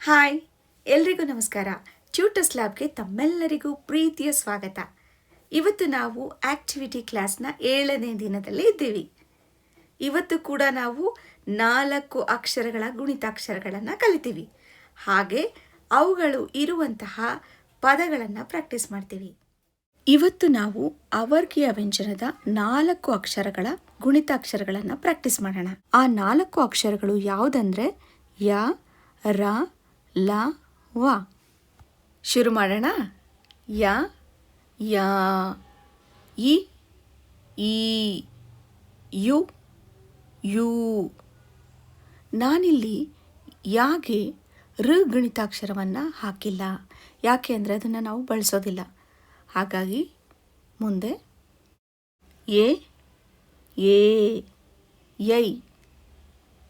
Hi, ಎಲ್ರಿಗೂ ನಮಸ್ಕಾರ. Tutors ಲ್ಯಾಬ್ಗೆ ತಮ್ಮೆಲ್ಲರಿಗೂ ಪ್ರೀತಿಯ ಸ್ವಾಗತ. ಇವತ್ತು ನಾವು ಆಕ್ಟಿವಿಟಿ ಕ್ಲಾಸ್ನ ಏಳನೇ ದಿನದಲ್ಲಿ ಇದ್ದೀವಿ. ಇವತ್ತು ಕೂಡ ನಾವು ನಾಲ್ಕು ಅಕ್ಷರಗಳ ಗುಣಿತಾಕ್ಷರಗಳನ್ನು ಕಲಿತೀವಿ. ಹಾಗೆ ಅವುಗಳು ಇರುವಂತಹ ಪದಗಳನ್ನು ಪ್ರಾಕ್ಟೀಸ್ ಮಾಡ್ತೀವಿ. ಇವತ್ತು ನಾವು ಅವರ್ಗೀಯ ವ್ಯಂಜನದ ನಾಲ್ಕು ಅಕ್ಷರಗಳ ಗುಣಿತಾಕ್ಷರಗಳನ್ನು ಪ್ರಾಕ್ಟೀಸ್ ಮಾಡೋಣ. ಆ ನಾಲ್ಕು ಅಕ್ಷರಗಳು ಯಾವುದಂದ್ರೆ ಯ, ರ ಲ, ವ. ಶುರು ಮಾಡೋಣ. ಯ ಯ, ಇ, ಈ, ಯು ಯು. ನಾನಿಲ್ಲಿ ಯಾಗೆ ಋ ಗಣಿತಾಕ್ಷರವನ್ನು ಹಾಕಿಲ್ಲ. ಯಾಕೆ ಅಂದರೆ ಅದನ್ನು ನಾವು ಬಳಸೋದಿಲ್ಲ. ಹಾಗಾಗಿ ಮುಂದೆ ಎ ಏ ಯೈ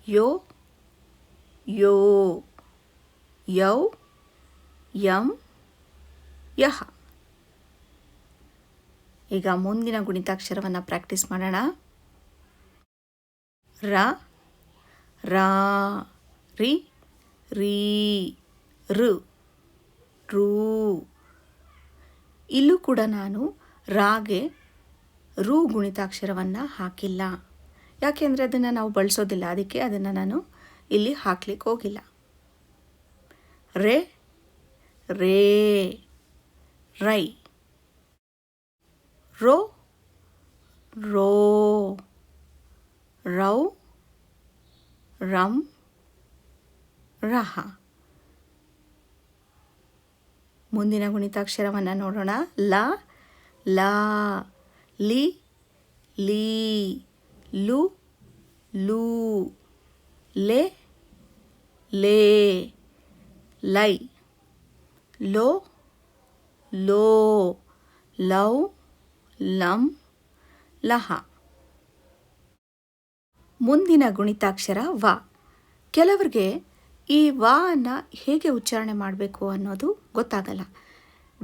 ಯೋ ಯೋ. ಯೌ, ಯಂ, ಯಹ. ಈಗ ಮುಂದಿನ ಗುಣಿತಾಕ್ಷರವನ್ನು ಪ್ರಾಕ್ಟೀಸ್ ಮಾಡೋಣ. ರ, ರಾ, ರಿ, ರೀ, ರು, ರೂ. ಇಲ್ಲೂ ಕೂಡ ನಾನು ರಾಗೆ ರು ಗುಣಿತಾಕ್ಷರವನ್ನು ಹಾಕಿಲ್ಲ. ಯಾಕೆಂದರೆ ಅದನ್ನು ನಾವು ಬಳಸೋದಿಲ್ಲ. ಅದಕ್ಕೆ ಅದನ್ನು ನಾನು ಇಲ್ಲಿ ಹಾಕ್ಲಿಕ್ಕೆ ಹೋಗಿಲ್ಲ. ರೇ ರೇ ರೈ ರೋ ರೋ ರೌ ರಂ ರಹ ಮುಂದಿನ ಗುಣಿತಾಕ್ಷರವನ್ನು ನೋಡೋಣ ಲ ಲಾ ಲಿ ಲೀ ಲು ಲೂ ಲೆ ಲೇ ಲೈ. ಲೋ ಲೋ, ಲೌ, ಲಂ, ಲಹ. ಮುಂದಿನ ಗುಣಿತಾಕ್ಷರ ವ. ಕೆಲವರಿಗೆ ಈ ವ ಹೇಗೆ ಉಚ್ಚಾರಣೆ ಮಾಡಬೇಕು ಅನ್ನೋದು ಗೊತ್ತಾಗಲ್ಲ.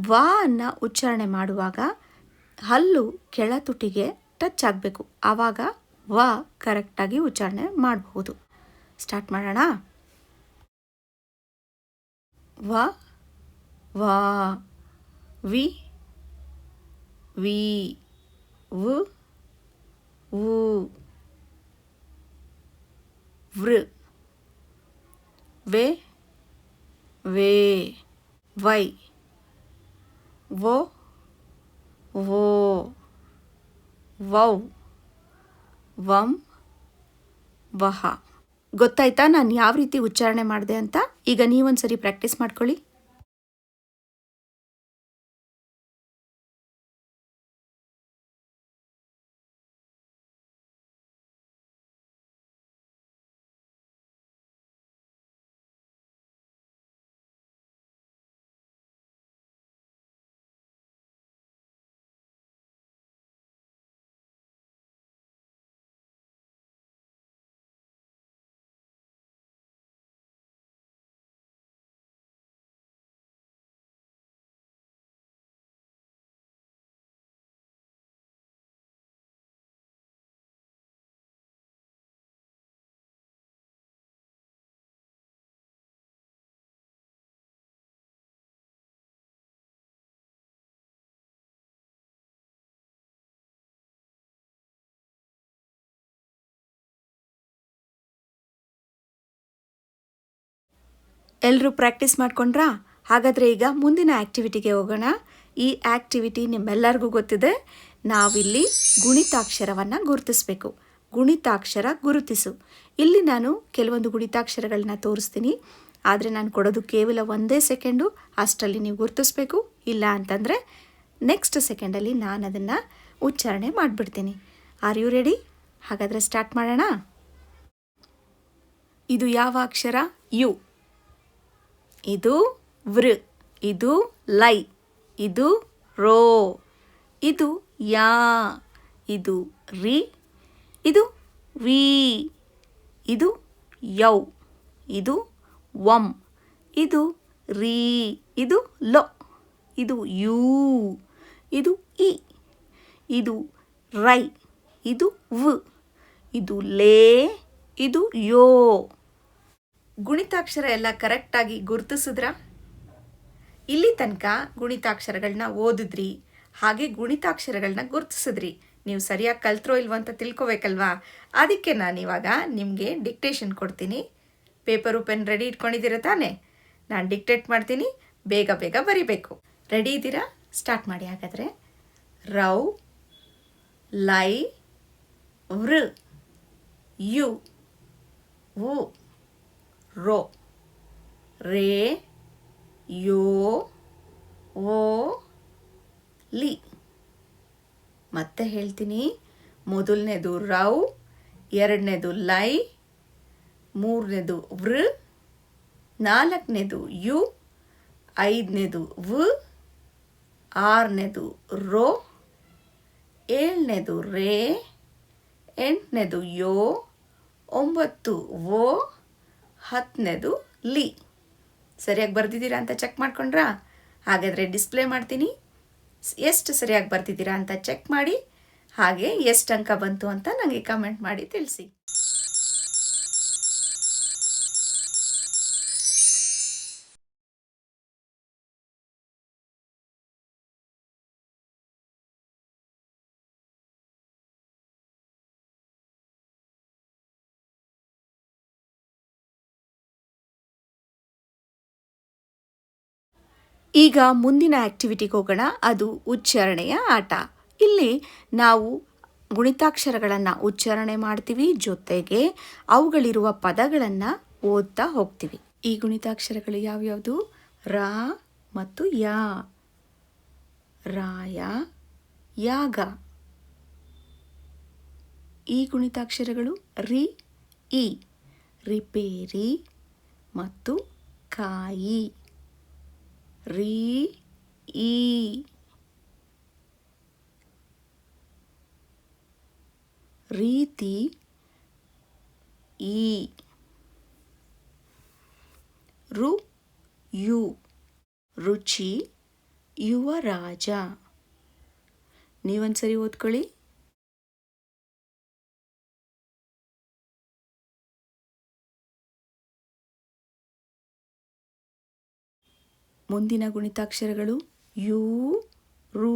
ವ ಅನ್ನು ಉಚ್ಚಾರಣೆ ಮಾಡುವಾಗ ಹಲ್ಲು ಕೆಳ ತುಟಿಗೆ ಟಚ್ ಆಗಬೇಕು. ಆವಾಗ ವ ಕರೆಕ್ಟಾಗಿ ಉಚ್ಚಾರಣೆ ಮಾಡಬಹುದು. ಸ್ಟಾರ್ಟ್ ಮಾಡೋಣ. ವ, ವಾ, ವಿ ವಿ, ವು ವು ವೃ ವೆ, ವೇ, ವೈ, ವೋ ವೋ, ವೌ, ವಂ, ವಹ. ಗೊತ್ತಾಯ್ತಾ ನಾನು ಯಾವ ರೀತಿ ಉಚ್ಚಾರಣೆ ಮಾಡಿದೆ ಅಂತ? ಈಗ ನೀವೊಂದ್ಸರಿ ಪ್ರಾಕ್ಟೀಸ್ ಮಾಡ್ಕೊಳ್ಳಿ. ಎಲ್ಲರೂ ಪ್ರಾಕ್ಟೀಸ್ ಮಾಡ್ಕೊಂಡ್ರಾ? ಹಾಗಾದರೆ ಈಗ ಮುಂದಿನ ಆ್ಯಕ್ಟಿವಿಟಿಗೆ ಹೋಗೋಣ. ಈ ಆ್ಯಕ್ಟಿವಿಟಿ ನಿಮ್ಮೆಲ್ಲರಿಗೂ ಗೊತ್ತಿದೆ. ನಾವಿಲ್ಲಿ ಗುಣಿತಾಕ್ಷರವನ್ನು ಗುರುತಿಸಬೇಕು. ಗುಣಿತಾಕ್ಷರ ಗುರುತಿಸು. ಇಲ್ಲಿ ನಾನು ಕೆಲವೊಂದು ಗುಣಿತಾಕ್ಷರಗಳನ್ನ ತೋರಿಸ್ತೀನಿ. ಆದರೆ ನಾನು ಕೊಡೋದು ಕೇವಲ ಒಂದೇ ಸೆಕೆಂಡು. ಅಷ್ಟರಲ್ಲಿ ನೀವು ಗುರುತಿಸ್ಬೇಕು. ಇಲ್ಲ ಅಂತಂದರೆ ನೆಕ್ಸ್ಟ್ ಸೆಕೆಂಡಲ್ಲಿ ನಾನು ಅದನ್ನು ಉಚ್ಚಾರಣೆ ಮಾಡಿಬಿಡ್ತೀನಿ. ಆರ್ ಯು ರೆಡಿ ಹಾಗಾದರೆ ಸ್ಟಾರ್ಟ್ ಮಾಡೋಣ. ಇದು ಯಾವ ಅಕ್ಷರ? ಯು ಇದು ವೃ, ಇದು ಲೈ, ಇದು ರೋ, ಇದು ಯಾ, ಇದು ರಿ, ಇದು ವಿ, ಇದು ಯೌ, ಇದು ವಂ, ಇದು ರೀ, ಇದು ಲೊ, ಇದು ಯೂ, ಇದು ಇ, ಇದು ರೈ, ಇದು ವ್, ಇದು ಲೇ, ಇದು ಯೋ. ಗುಣಿತಾಕ್ಷರ ಎಲ್ಲ ಕರೆಕ್ಟಾಗಿ ಗುರುತಿಸಿದ್ರಾ? ಇಲ್ಲಿ ತನಕ ಗುಣಿತಾಕ್ಷರಗಳನ್ನ ಓದಿದ್ರಿ, ಹಾಗೆ ಗುಣಿತಾಕ್ಷರಗಳನ್ನ ಗುರುತಿಸಿದ್ರಿ. ನೀವು ಸರಿಯಾಗಿ ಕಲ್ತ್ರೋ ಇಲ್ವೋ ಅಂತ ತಿಳ್ಕೊಬೇಕಲ್ವಾ? ಅದಕ್ಕೆ ನಾನು ಇವಾಗ ನಿಮಗೆ ಡಿಕ್ಟೇಷನ್ ಕೊಡ್ತೀನಿ. ಪೇಪರು ಪೆನ್ ರೆಡಿ ಇಟ್ಕೊಂಡಿದ್ದೀರಾ ತಾನೇ? ನಾನು ಡಿಕ್ಟೇಟ್ ಮಾಡ್ತೀನಿ, ಬೇಗ ಬೇಗ ಬರಿಬೇಕು. ರೆಡಿ ಇದ್ದೀರಾ? ಸ್ಟಾರ್ಟ್ ಮಾಡಿ ಹಾಗಾದರೆ. ರೌ, ಲೈ, ವೃ, ಯು ಉ ರೋ. ರೇ, ಯೋ, ಓ, ಲಿ. ಮತ್ತೆ ಹೇಳ್ತೀನಿ. ಮೊದಲನೇದು ರೌ, ಎರಡನೇದು ಲೈ, ಮೂರನೇದು ವೃ ನಾಲ್ಕನೇದು ಯು, ಐದನೇದು ವ, ಆರನೇದು ರೋ, ಏಳನೇದು ರೇ, ಎಂಟನೇದು ಯೋ, ಒಂಬತ್ತು ಓ ಹತ್ತನೇದು ಲಿ. ಸರಿಯಾಗಿ ಬರ್ದಿದ್ದೀರಾ ಅಂತ ಚೆಕ್ ಮಾಡ್ಕೊಂಡ್ರಾ? ಹಾಗಾದರೆ ಡಿಸ್ಪ್ಲೇ ಮಾಡ್ತೀನಿ. ಎಷ್ಟು ಸರಿಯಾಗಿ ಬರ್ತಿದ್ದೀರಾ ಅಂತ ಚೆಕ್ ಮಾಡಿ. ಹಾಗೆ ಎಷ್ಟು ಅಂಕ ಬಂತು ಅಂತ ನನಗೆ ಕಮೆಂಟ್ ಮಾಡಿ ತಿಳಿಸಿ. ಈಗ ಮುಂದಿನ ಆಕ್ಟಿವಿಟಿಗೆ ಹೋಗೋಣ. ಅದು ಉಚ್ಚಾರಣೆಯ ಆಟ. ಇಲ್ಲಿ ನಾವು ಗುಣಿತಾಕ್ಷರಗಳನ್ನು ಉಚ್ಚಾರಣೆ ಮಾಡ್ತೀವಿ. ಜೊತೆಗೆ ಅವುಗಳಿರುವ ಪದಗಳನ್ನು ಓದ್ತಾ ಹೋಗ್ತೀವಿ. ಈ ಗುಣಿತಾಕ್ಷರಗಳು ಯಾವ್ಯಾವುದು? ರಾ ಮತ್ತು ಯಾ. ರಾಯ, ಯಾಗ. ಈ ಗುಣಿತಾಕ್ಷರಗಳು ರಿ, ಇ. ರಿಪೇರಿ ಮತ್ತು ಕಾಯಿ. ರೀ ಈ. ರೀತಿ ಈ. ರು ಯು. ರುಚಿ ಯುವರಾಜ ನೀವೊಂದ್ಸರಿ ಓದ್ಕೊಳ್ಳಿ. ಮುಂದಿನ ಗುಣಿತಾಕ್ಷರಗಳು ಯು, ರೂ.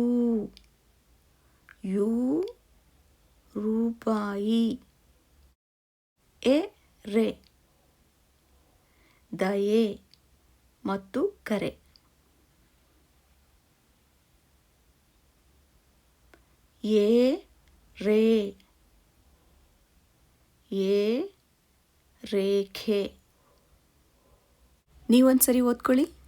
ಯು, ರೂಪಾಯಿ. ಎ, ರೆ. ದಯೆ ಮತ್ತು ಕರೆ. ಎ, ರೇ. ಎ, ರೇಖೆ. ನೀವೊಂದ್ಸರಿ ಓದ್ಕೊಳ್ಳಿ.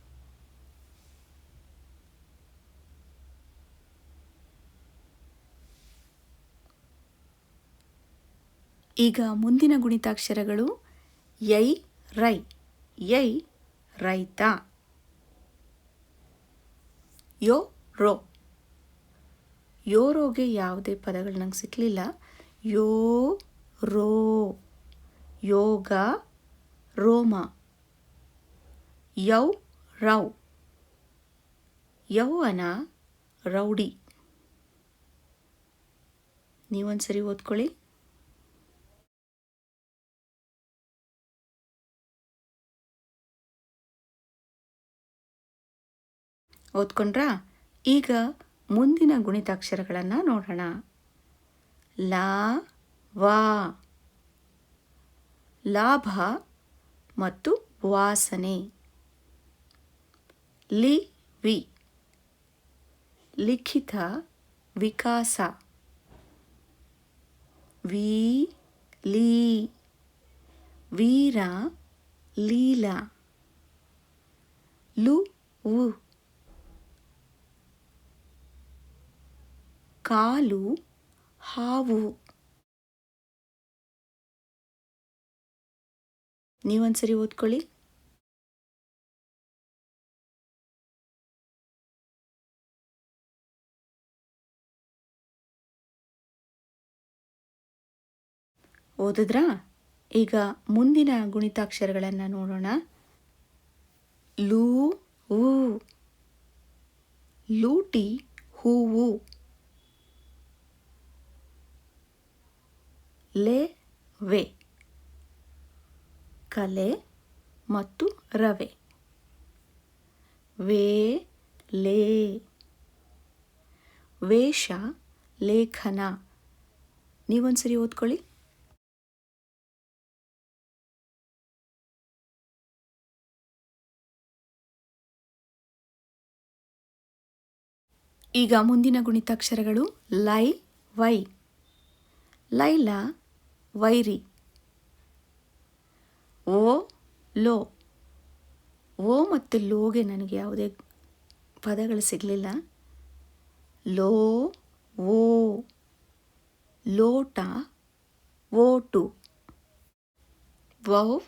ಈಗ ಮುಂದಿನ ಗುಣಿತಾಕ್ಷರಗಳು ಯೈ ರೈ ಯೈ ರೈತ. ಯೋ ರೋ. ಯೋ ರೋಗೆ ಯಾವುದೇ ಪದಗಳು ನಂಗೆ ಸಿಕ್ಕಲಿಲ್ಲ ಯೋ ರೋ. ಯೋಗ, ರೋಮ. ಯೌ ರೌ. ಯೌವನ ರೌಡಿ. ನೀವೊಂದ್ಸರಿ ಓದ್ಕೊಳ್ಳಿ. ಓದ್ಕೊಂಡ್ರಾ? ಈಗ ಮುಂದಿನ ಗುಣಿತಾಕ್ಷರಗಳನ್ನು ನೋಡೋಣ. ಲಾ, ವಾ. ಲಾಭ ಮತ್ತು ವಾಸನೆ. ಲಿ, ವಿ. ಲಿಖಿತ ವಿಕಾಸ. ವಿ, ಲೀ. ವೀರ, ಲೀಲಾ. ಲು ವು ಕಾಲು ಹಾವು. ನೀವೊಂದ್ಸರಿ ಓದ್ಕೊಳ್ಳಿ. ಓದಿದ್ರಾ? ಈಗ ಮುಂದಿನ ಗುಣಿತಾಕ್ಷರಗಳನ್ನು ನೋಡೋಣ. ಲೂ ಊ. ಲೂಟಿ ಹೂವು. ಲೆ, ವೆ. ಕಲೆ ಮತ್ತು ರವೆ. ವೇ, ಲೇ. ವೇಷ, ಲೇಖನ. ನೀವೊಂದ್ಸರಿ ಓದ್ಕೊಳ್ಳಿ. ಈಗ ಮುಂದಿನ ಗುಣಿತಾಕ್ಷರಗಳು ಲೈ, ವೈ. ಲೈಲ ವೈರಿ. ಓ, ಲೋ. ಓ ಮತ್ತು ಲೋಗೆ ನನಗೆ ಯಾವುದೇ ಪದಗಳು ಸಿಗಲಿಲ್ಲ. ಲೋ, ಓ. ಲೋಟ, ಓಟು. ವೌ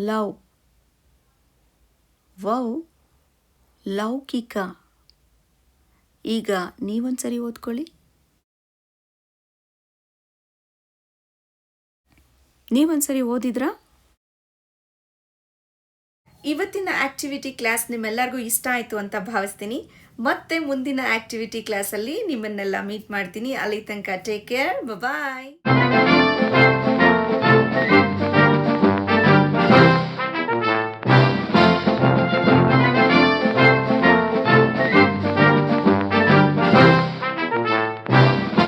ಲವ್ ವೌ, ಲೌಕಿಕ. ಈಗ ನೀವೊಂದು ಸರಿ ಓದ್ಕೊಳ್ಳಿ. ನೀವೊಂದ್ಸರಿ ಓದಿದ್ರಾ? ಇವತ್ತಿನ ಆಕ್ಟಿವಿಟಿ ಕ್ಲಾಸ್ ನಿಮ್ಮೆಲ್ಲರಿಗೂ ಇಷ್ಟ ಆಯಿತು ಅಂತ ಭಾವಿಸ್ತೀನಿ. ಮತ್ತೆ ಮುಂದಿನ ಆಕ್ಟಿವಿಟಿ ಕ್ಲಾಸಲ್ಲಿ ನಿಮ್ಮನ್ನೆಲ್ಲ ಮೀಟ್ ಮಾಡ್ತೀನಿ. ಅಲ್ಲಿ ತನಕ ಟೇಕ್ ಕೇರ್ ಬಾಯ್